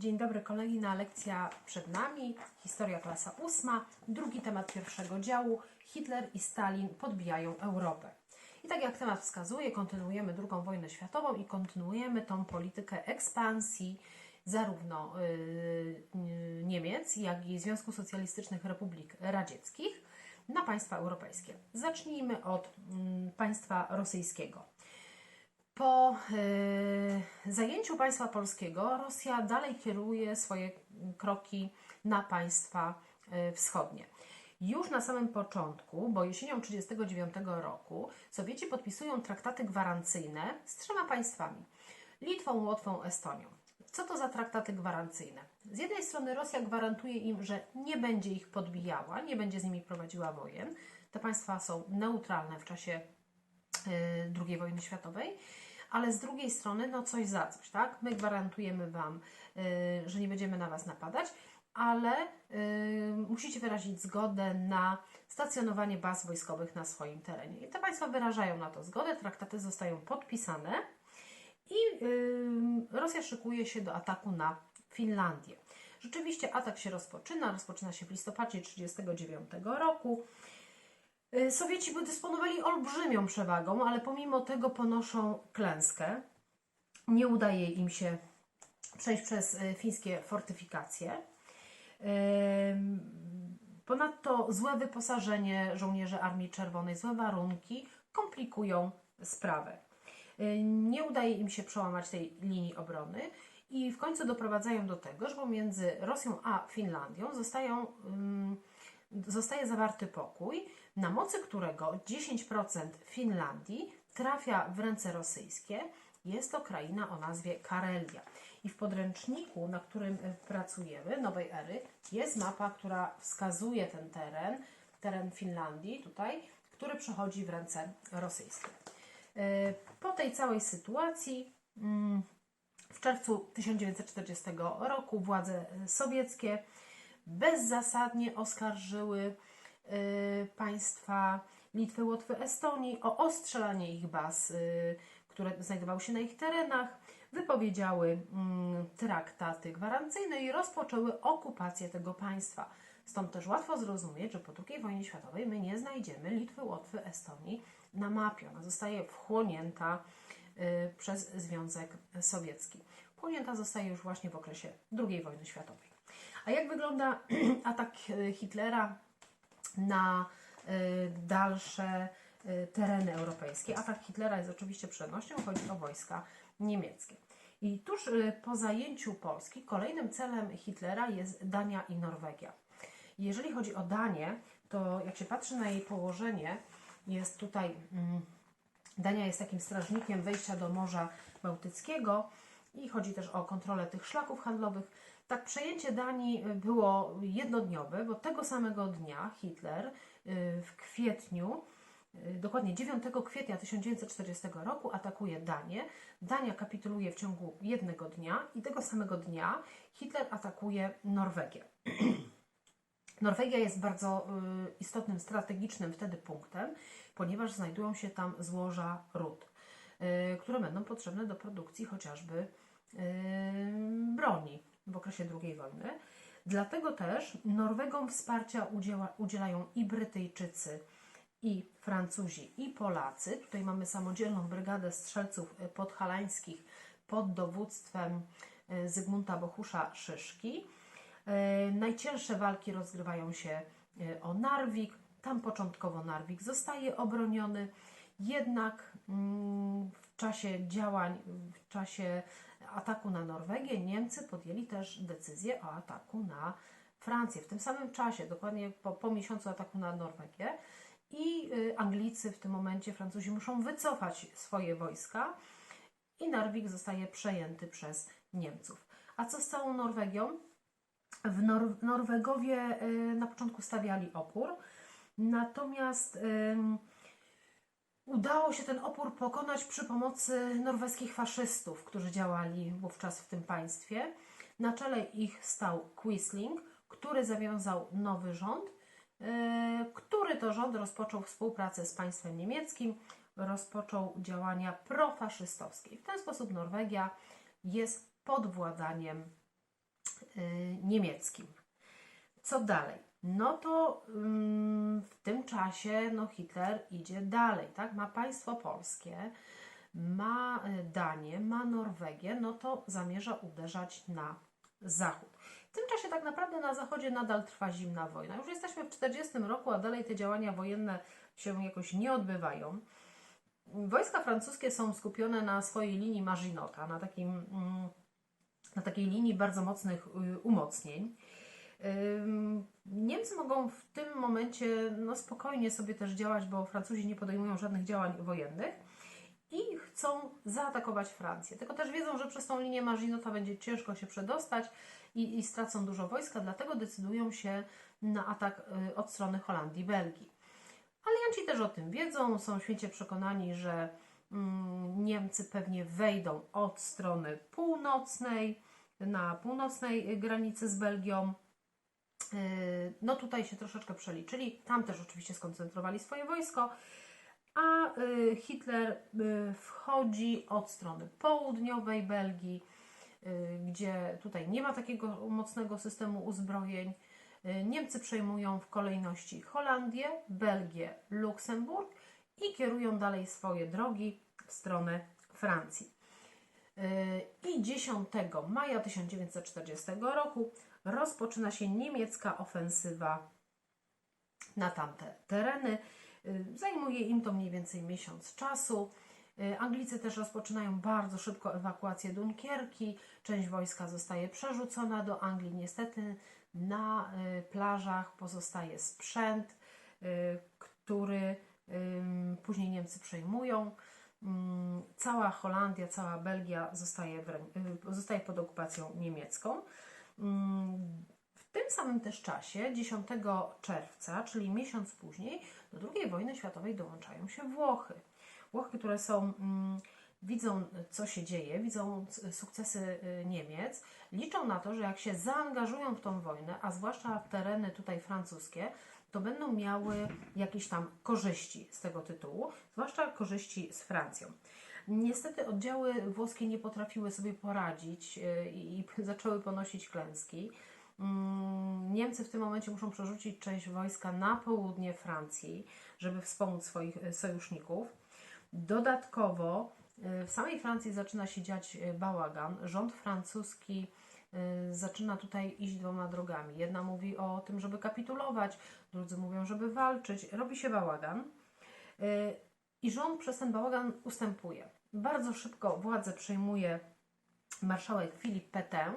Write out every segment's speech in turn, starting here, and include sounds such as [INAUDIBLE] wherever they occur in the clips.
Dzień dobry, kolejna lekcja przed nami. Historia klasa ósma, drugi temat pierwszego działu. Hitler i Stalin podbijają Europę. I tak jak temat wskazuje, kontynuujemy II wojnę światową i kontynuujemy tą politykę ekspansji zarówno y, y, Niemiec, jak i Związku Socjalistycznych Republik Radzieckich na państwa europejskie. Zacznijmy od mm, państwa rosyjskiego. Po e, zajęciu państwa polskiego Rosja dalej kieruje swoje kroki na państwa e, wschodnie. Już na samym początku, bo jesienią 1939 roku, Sowieci podpisują traktaty gwarancyjne z trzema państwami: Litwą, Łotwą, Estonią. Co to za traktaty gwarancyjne? Z jednej strony Rosja gwarantuje im, że nie będzie ich podbijała, nie będzie z nimi prowadziła wojen. Te państwa są neutralne w czasie y, II wojny światowej, ale z drugiej strony, no coś za coś, tak? My gwarantujemy Wam, y, że nie będziemy na Was napadać, ale y, musicie wyrazić zgodę na stacjonowanie baz wojskowych na swoim terenie. I te państwa wyrażają na to zgodę, traktaty zostają podpisane i y, Rosja szykuje się do ataku na Finlandię. Rzeczywiście atak się rozpoczyna, rozpoczyna się w listopadzie 1939 roku. Y, Sowieci dysponowali olbrzymią przewagą, ale pomimo tego ponoszą klęskę. Nie udaje im się przejść przez y, fińskie fortyfikacje. Ponadto złe wyposażenie żołnierzy Armii Czerwonej, złe warunki komplikują sprawę. Y, Nie udaje im się przełamać tej linii obrony i w końcu doprowadzają do tego, że pomiędzy Rosją a Finlandią zostają, zostaje zawarty pokój, na mocy którego 10% Finlandii trafia w ręce rosyjskie. Jest to kraina o nazwie Karelia. I w podręczniku, na którym y, pracujemy, nowej ery, jest mapa, która wskazuje ten teren, teren Finlandii tutaj, który przechodzi w ręce rosyjskie. Y, Po tej całej sytuacji mm, w czerwcu 1940 roku władze sowieckie bezzasadnie oskarżyły y, państwa Litwy, Łotwy, Estonii o ostrzelanie ich baz, y, które znajdowały się na ich terenach, wypowiedziały mm, traktaty gwarancyjne i rozpoczęły okupację tego państwa. Stąd też łatwo zrozumieć, że po II wojnie światowej my nie znajdziemy Litwy, Łotwy, Estonii na mapie. Ona zostaje wchłonięta y, przez Związek Sowiecki. Wchłonięta zostaje już właśnie w okresie II wojny światowej. A jak wygląda [CLEARS THROAT] atak y, Hitlera na y, dalsze y, tereny europejskie? Atak Hitlera jest oczywiście przenośnią, chodzi o wojska niemieckie. I tuż po zajęciu Polski kolejnym celem Hitlera jest Dania i Norwegia. Jeżeli chodzi o Danię, to jak się patrzy na jej położenie, jest tutaj mm, Dania jest takim strażnikiem wejścia do Morza Bałtyckiego i chodzi też o kontrolę tych szlaków handlowych. Tak, przejęcie Danii y, było jednodniowe, bo tego samego dnia Hitler y, w kwietniu, y, dokładnie 9 kwietnia 1940 roku, atakuje Danię. Dania kapituluje w ciągu jednego dnia i tego samego dnia Hitler atakuje Norwegię. [CLEARS THROAT] Norwegia jest bardzo istotnym, strategicznym wtedy punktem, ponieważ znajdują się tam złoża ród, które będą potrzebne do produkcji chociażby broni w okresie II wojny. Dlatego też Norwegom wsparcia udziela, udzielają i Brytyjczycy, i Francuzi, i Polacy. Tutaj mamy samodzielną brygadę strzelców y, podhalańskich pod dowództwem y, Zygmunta Bohusza Szyszki. E, Najcięższe walki rozgrywają się e, o Narwik. Tam początkowo Narwik zostaje obroniony, jednak mm, w czasie działań, w czasie ataku na Norwegię, Niemcy podjęli też decyzję o ataku na Francję. W tym samym czasie, dokładnie po, po miesiącu ataku na Norwegię, i y, Anglicy w tym momencie, Francuzi muszą wycofać swoje wojska i Narwik zostaje przejęty przez Niemców. A co z całą Norwegią? W Nor- Norwegowie y, na początku stawiali opór, natomiast udało się ten opór pokonać przy pomocy norweskich faszystów, którzy działali wówczas w tym państwie. Na czele ich stał Quisling, który zawiązał nowy rząd, y, który to rząd rozpoczął współpracę z państwem niemieckim, rozpoczął działania profaszystowskie. W ten sposób Norwegia jest pod władaniem y, niemieckim. Co dalej? No to ym, w tym czasie no, Hitler idzie dalej, tak? Ma państwo polskie, ma y, Danię, ma Norwegię, no to zamierza uderzać na zachód. W tym czasie tak naprawdę na zachodzie nadal trwa zimna wojna. Już jesteśmy w 40 roku, a dalej te działania wojenne się jakoś nie odbywają. Wojska francuskie są skupione na swojej linii Marzinota, na, mm, na takiej linii bardzo mocnych y, umocnień. Niemcy mogą w tym momencie no, spokojnie sobie też działać, bo Francuzi nie podejmują żadnych działań wojennych i chcą zaatakować Francję. Tylko też wiedzą, że przez tą linię Marzinota będzie ciężko się przedostać i, i stracą dużo wojska, dlatego decydują się na atak y, od strony Holandii, Belgii. Alianci też o tym wiedzą, są święcie przekonani, że mm, Niemcy pewnie wejdą od strony północnej, na północnej granicy z Belgią. Yy, No tutaj się troszeczkę przeliczyli, tam też oczywiście skoncentrowali swoje wojsko, a y, Hitler y, wchodzi od strony południowej Belgii, y, gdzie tutaj nie ma takiego mocnego systemu uzbrojeń. Y, Niemcy przejmują w kolejności Holandię, Belgię, Luksemburg i kierują dalej swoje drogi w stronę Francji. Y, I 10 maja 1940 roku rozpoczyna się niemiecka ofensywa na tamte tereny. Y, Zajmuje im to mniej więcej miesiąc czasu. Y, Anglicy też rozpoczynają bardzo szybko ewakuację Dunkierki. Część wojska zostaje przerzucona do Anglii. Niestety na y, plażach pozostaje sprzęt, który później Niemcy przejmują. Ym, Cała Holandia, cała Belgia zostaje, zostaje pod okupacją niemiecką. Ym, W tym samym też czasie, 10 czerwca, czyli miesiąc później, do II wojny światowej dołączają się Włochy. Włochy, które są, mm, widzą co się dzieje, widzą sukcesy y, Niemiec, liczą na to, że jak się zaangażują w tą wojnę, a zwłaszcza w tereny tutaj francuskie, to będą miały jakieś tam korzyści z tego tytułu, zwłaszcza korzyści z Francją. Niestety oddziały włoskie nie potrafiły sobie poradzić y, i [LAUGHS] zaczęły ponosić klęski. Mm, Niemcy w tym momencie muszą przerzucić część wojska na południe Francji, żeby wspomóc swoich y, sojuszników. Dodatkowo y, w samej Francji zaczyna się dziać bałagan. Rząd francuski zaczyna tutaj iść dwoma drogami. Jedna mówi o tym, żeby kapitulować, drudzy mówią, żeby walczyć. Robi się bałagan. I rząd przez ten bałagan ustępuje. Bardzo szybko władzę przejmuje marszałek Filip Pétain,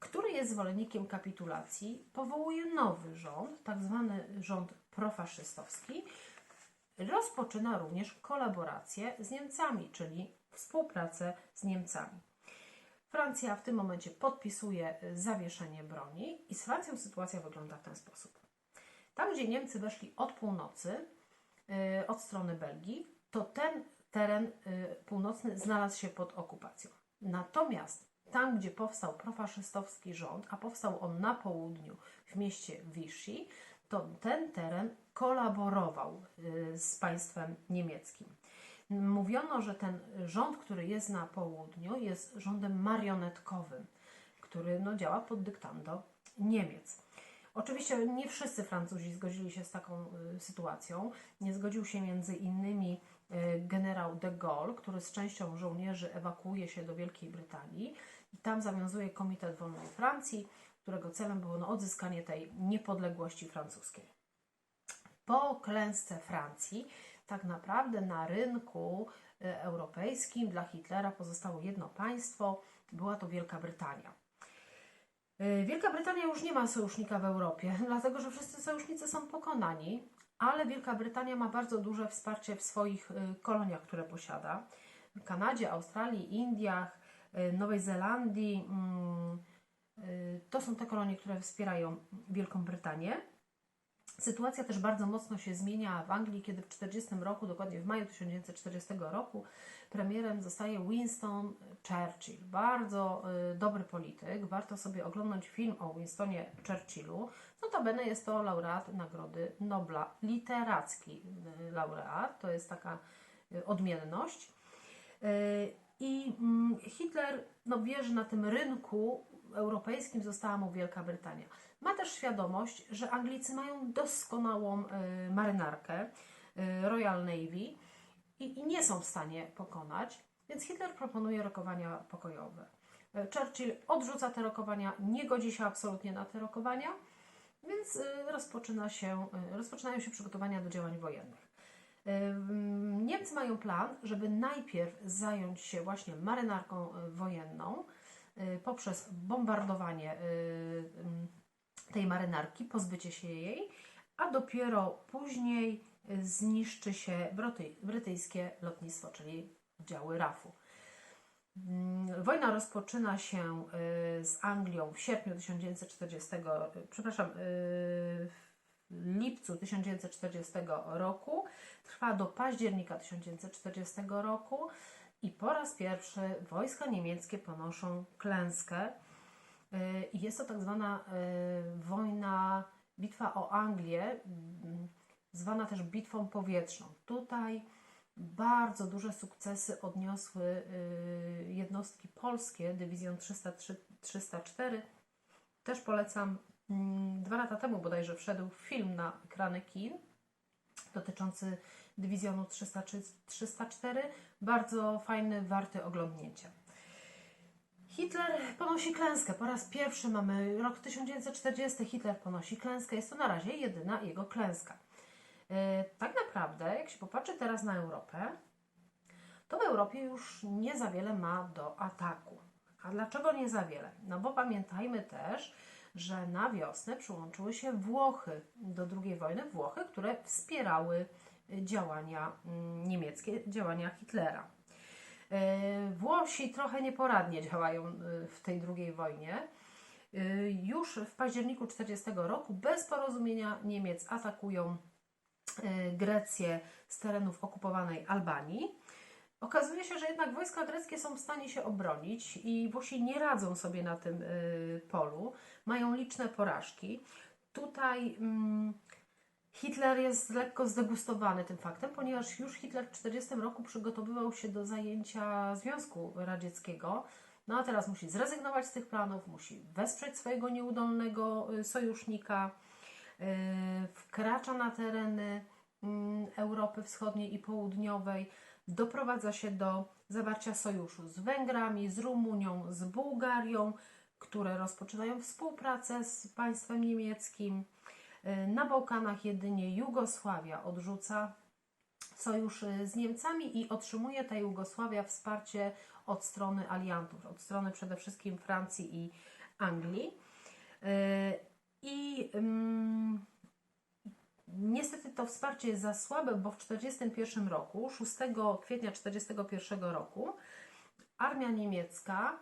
który jest zwolennikiem kapitulacji, powołuje nowy rząd, tak zwany rząd profaszystowski, rozpoczyna również kolaborację z Niemcami, czyli współpracę z Niemcami. Francja w tym momencie podpisuje zawieszenie broni i z Francją sytuacja wygląda w ten sposób. Tam, gdzie Niemcy weszli od północy, y, od strony Belgii, to ten teren y, północny znalazł się pod okupacją. Natomiast tam, gdzie powstał profaszystowski rząd, a powstał on na południu w mieście Vichy, to ten teren kolaborował y, z państwem niemieckim. Mówiono, że ten rząd, który jest na południu, jest rządem marionetkowym, który no, działa pod dyktando Niemiec. Oczywiście nie wszyscy Francuzi zgodzili się z taką y, sytuacją. Nie zgodził się między innymi generał de Gaulle, który z częścią żołnierzy ewakuuje się do Wielkiej Brytanii i tam zawiązuje Komitet Wolnej Francji, którego celem było no, odzyskanie tej niepodległości francuskiej. Po klęsce Francji, tak naprawdę na rynku y, europejskim dla Hitlera pozostało jedno państwo, była to Wielka Brytania. Y, Wielka Brytania już nie ma sojusznika w Europie, [LAUGHS] dlatego że wszyscy sojusznicy są pokonani, ale Wielka Brytania ma bardzo duże wsparcie w swoich y, koloniach, które posiada. W Kanadzie, Australii, Indiach, y, Nowej Zelandii. mm, y, To są te kolonie, które wspierają Wielką Brytanię. Sytuacja też bardzo mocno się zmienia w Anglii, kiedy w 1940 roku, dokładnie w maju 1940 roku, premierem zostaje Winston Churchill. Bardzo y, dobry polityk. Warto sobie oglądać film o Winstonie Churchillu. Notabene jest to laureat Nagrody Nobla, literacki y, laureat. To jest taka y, odmienność. I mm, Hitler no, wie, że na tym rynku europejskim została mu Wielka Brytania. Ma też świadomość, że Anglicy mają doskonałą y, marynarkę y, Royal Navy i, nie są w stanie pokonać, więc Hitler proponuje rokowania pokojowe. Y, Churchill odrzuca te rokowania, nie godzi się absolutnie na te rokowania, więc rozpoczyna się, rozpoczynają się przygotowania do działań wojennych. Niemcy mają plan, żeby najpierw zająć się właśnie marynarką wojenną poprzez bombardowanie tej marynarki, pozbycie się jej, a dopiero później y, zniszczy się bryty- brytyjskie lotnictwo, czyli działy RAF-u. Mm, Wojna rozpoczyna się y, z Anglią w sierpniu 1940, y, przepraszam, w lipcu 1940 roku, trwa do października 1940 roku i po raz pierwszy wojska niemieckie ponoszą klęskę. Y, I jest to tak zwana y, wojna, bitwa o Anglię, mm, zwana też bitwą powietrzną. Tutaj bardzo duże sukcesy odniosły y, jednostki polskie, dywizjon 303, 304. Też polecam, mm, dwa lata temu bodajże wszedł film na ekrany kin dotyczący dywizjonu 303, 304. Bardzo fajny, warty oglądnięcia. Hitler ponosi klęskę. Po raz pierwszy mamy rok 1940. Hitler ponosi klęskę. Jest to na razie jedyna jego klęska. E, Tak naprawdę, jak się popatrzy teraz na Europę, to w Europie już nie za wiele ma do ataku. A dlaczego nie za wiele? No bo pamiętajmy też, że na wiosnę przyłączyły się Włochy do II wojny. Włochy, które wspierały działania mm, niemieckie, działania Hitlera. E, Włosi trochę nieporadnie działają y, w tej drugiej wojnie. Y, Już w październiku 1940 roku bez porozumienia Niemiec atakują Grecję z terenów okupowanej Albanii. Okazuje się, że jednak wojska greckie są w stanie się obronić i Włosi nie radzą sobie na tym polu. Mają liczne porażki. Tutaj mm, Hitler jest lekko zdegustowany tym faktem, ponieważ już Hitler w 1940 roku przygotowywał się do zajęcia Związku Radzieckiego. No a teraz musi zrezygnować z tych planów, musi wesprzeć swojego nieudolnego y, sojusznika, y, wkracza na tereny mm, Europy Wschodniej i Południowej, doprowadza się do zawarcia sojuszu z Węgrami, z Rumunią, z Bułgarią, które rozpoczynają współpracę z państwem niemieckim. Y, Na Bałkanach jedynie Jugosławia odrzuca sojusz y, z Niemcami i otrzymuje ta Jugosławia wsparcie od strony aliantów, od strony przede wszystkim Francji i Anglii. Y, I ym, niestety to wsparcie jest za słabe, bo w 1941 roku, 6 kwietnia 1941 roku, armia niemiecka,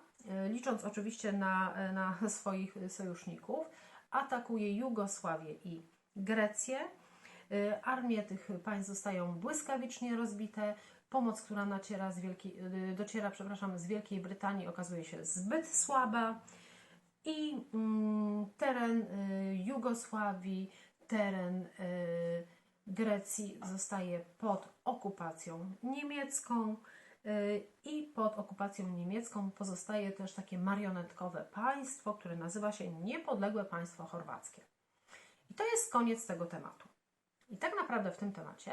licząc oczywiście na, na [LAUGHS] swoich sojuszników, atakuje Jugosławię i Grecję. Y, Armie tych państw zostają błyskawicznie rozbite. Pomoc, która naciera z y, dociera przepraszam, z Wielkiej Brytanii, okazuje się zbyt słaba. I mm, teren y, Jugosławii, teren Grecji zostaje pod okupacją niemiecką. Y, I pod okupacją niemiecką pozostaje też takie marionetkowe państwo, które nazywa się Niepodległe Państwo Chorwackie. I to jest koniec tego tematu. I tak naprawdę w tym temacie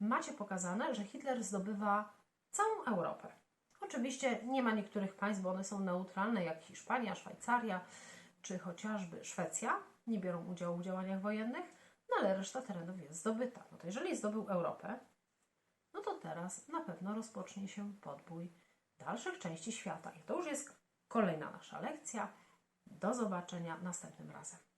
macie pokazane, że Hitler zdobywa całą Europę. Oczywiście nie ma niektórych państw, bo one są neutralne, jak Hiszpania, Szwajcaria czy chociażby Szwecja, nie biorą udziału w działaniach wojennych, no ale reszta terenów jest zdobyta. No to jeżeli zdobył Europę, no to teraz na pewno rozpocznie się podbój dalszych części świata. I to już jest kolejna nasza lekcja. Do zobaczenia następnym razem.